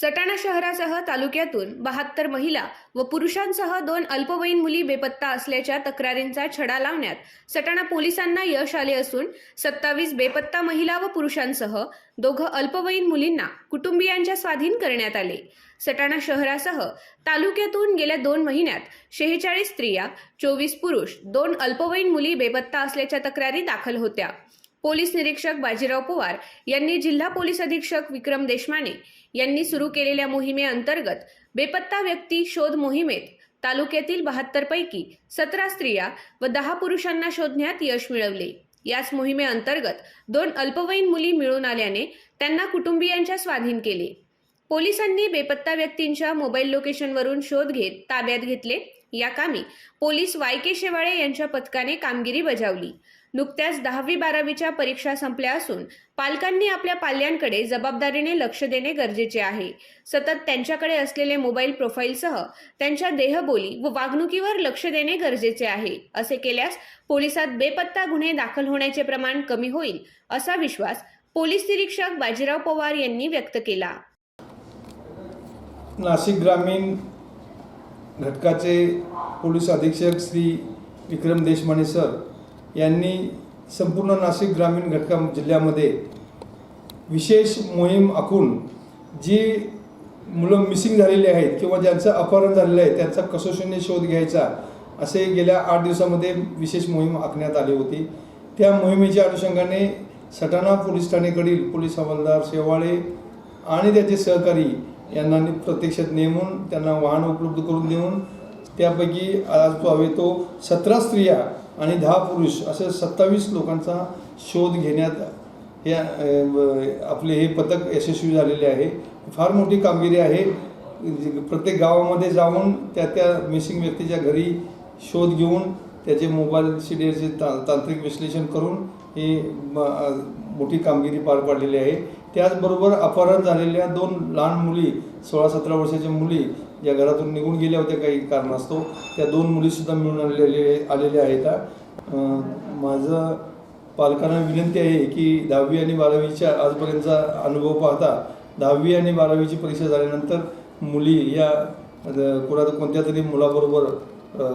सटाणा शहरासह तालुक्यातून बहात्तर महिला व पुरुषांसह दोन अल्पवयीन मुली बेपत्ता असल्याच्या तक्रारींचा छडा लावण्यात सटाणा पोलिसांना यश आले असून सत्तावीस बेपत्ता महिला व पुरुषांसह दोघं अल्पवयीन मुलींना कुटुंबियांच्या स्वाधीन करण्यात आले. सटाणा शहरासह तालुक्यातून गेल्या दोन महिन्यात शेहेचाळीस स्त्रिया चोवीस पुरुष दोन अल्पवयीन मुली बेपत्ता असल्याच्या तक्रारी दाखल होत्या. पोलीस निरीक्षक बाजीराव पवार यांनी जिल्हा पोलीस अधीक्षक विक्रम देशमाने यांनी सुरू केलेल्या मोहिमेअंतर्गत बेपत्ता व्यक्ती शोध मोहिमेत तालुक्यातील बहात्तर पैकी सतरा स्त्रिया व दहा पुरुषांना शोधण्यात यश मिळवले. याच मोहिमेअंतर्गत दोन अल्पवयीन मुली मिळून आल्याने त्यांना कुटुंबियांच्या स्वाधीन केले. पोलिसांनी बेपत्ता व्यक्तींच्या मोबाईल लोकेशनवरून शोध घेत ताब्यात घेतले. या कामी पोलीस वाय के शेवाळे यांच्या पथकाने कामगिरी बजावली. नुकत्याच दहावी बारावीच्या परीक्षा संपल्या असून पालकांनी आपल्या पाल्यांकडे जबाबदारीने लक्ष देणे गरजेचे आहे. सतत त्यांच्याकडे असलेले मोबाईल प्रोफाईलसह त्यांच्या देहबोली व वागणुकीवर लक्ष देणे गरजेचे आहे. असे केल्यास पोलिसात बेपत्ता गुन्हे दाखल होण्याचे प्रमाण कमी होईल असा विश्वास पोलीस निरीक्षक बाजीराव पवार यांनी व्यक्त केला. नाशिक ग्रामीण घटकाचे पोलीस अधीक्षक श्री विक्रम देशमाने सर यांनी संपूर्ण नाशिक ग्रामीण घटका जिल्ह्यामध्ये विशेष मोहीम आखून जी मुलं मिसिंग झालेली आहेत किंवा ज्यांचं अपहरण झालेलं आहे त्यांचा कसोशीने शोध घ्यायचा असे गेल्या आठ दिवसामध्ये विशेष मोहीम आखण्यात आली होती. त्या मोहिमेच्या अनुषंगाने सटाणा पोलीस ठाणेकडील पोलीस हवालदार शेवाळे आणि त्याचे सहकारी यांना प्रत्यक्षात नेमून त्यांना वाहन उपलब्ध करून देऊन त्यापैकी आज तो हवे तो सतरा स्त्रिया आणि दहा पुरुष असं सत्तावीस लोकांचा शोध घेण्यात या आपले हे पथक यशस्वी झालेले आहे. फार मोठी कामगिरी आहे. प्रत्येक गावामध्ये जाऊन त्या त्या मिसिंग व्यक्तीच्या घरी शोध घेऊन त्याचे मोबाईल सीडीचे ता तांत्रिक विश्लेषण करून ही मोठी कामगिरी पार पाडलेली आहे. त्याचबरोबर अपहरण झालेल्या दोन लहान मुली सोळा सतरा वर्षाच्या मुली ज्या घरातून निघून गेल्या होत्या काही कारणास्तव त्या दोन मुलीसुद्धा मिळून आलेले आलेल्या आहेत. माझं पालकांना विनंती आहे की दहावी आणि बारावीच्या आजपर्यंतचा अनुभव पाहता दहावी आणि बारावीची परीक्षा झाल्यानंतर मुली या अ, कुणा कोणत्या तरी मुलाबरोबर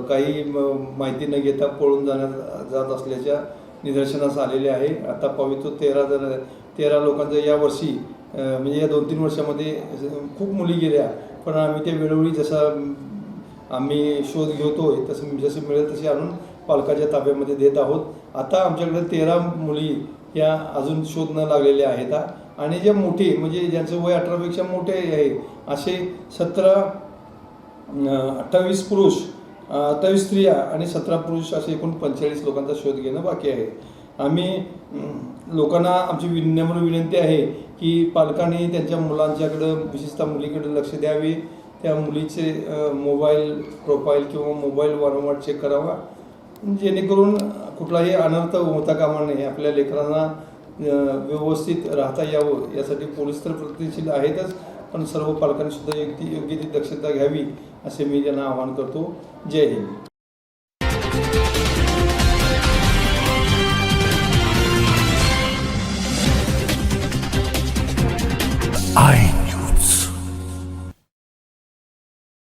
काही म- माहिती न घेता पळून जाण्या जात असल्याच्या निदर्शनास आलेले आहे. आता पवित्र तेरा जण तेरा लोकांचा यावर्षी म्हणजे या दोन तीन वर्षामध्ये खूप मुली गेल्या पण आम्ही त्या वेळोवेळी जसा आम्ही शोध घेतोय तसं जसे मिळेल तसे आणून पालकाच्या ताब्यामध्ये देत आहोत. आता आमच्याकडे तेरा मुली या अजून शोध न लागलेल्या आहेत आणि ज्या मोठे म्हणजे ज्यांचं वय अठरापेक्षा मोठे आहे असे सतरा अठ्ठावीस पुरुष अठ्ठावीस स्त्रिया आणि सतरा पुरुष असे एकूण पंचेचाळीस लोकांचा शोध घेणं बाकी आहे. आम्ही लोकांना आमची विनम्र विनंती आहे की पालकांनी त्यांच्या मुलांच्याकडं विशेषतः मुलीकडे लक्ष द्यावे. त्या मुलीचे मोबाईल प्रोफाईल किंवा मोबाईल वारंवार चेक करावा. जेणेकरून कुठलाही अनर्थ होता कामा नये. आपल्या लेकरांना व्यवस्थित राहता यावं. यासाठी पोलीस तर प्रतिशील आहेतच पण सर्व पालकांनी सुद्धा योग्य योग्य ती दक्षता घ्यावी असे मी त्यांना आवाहन करतो. जय हिंद.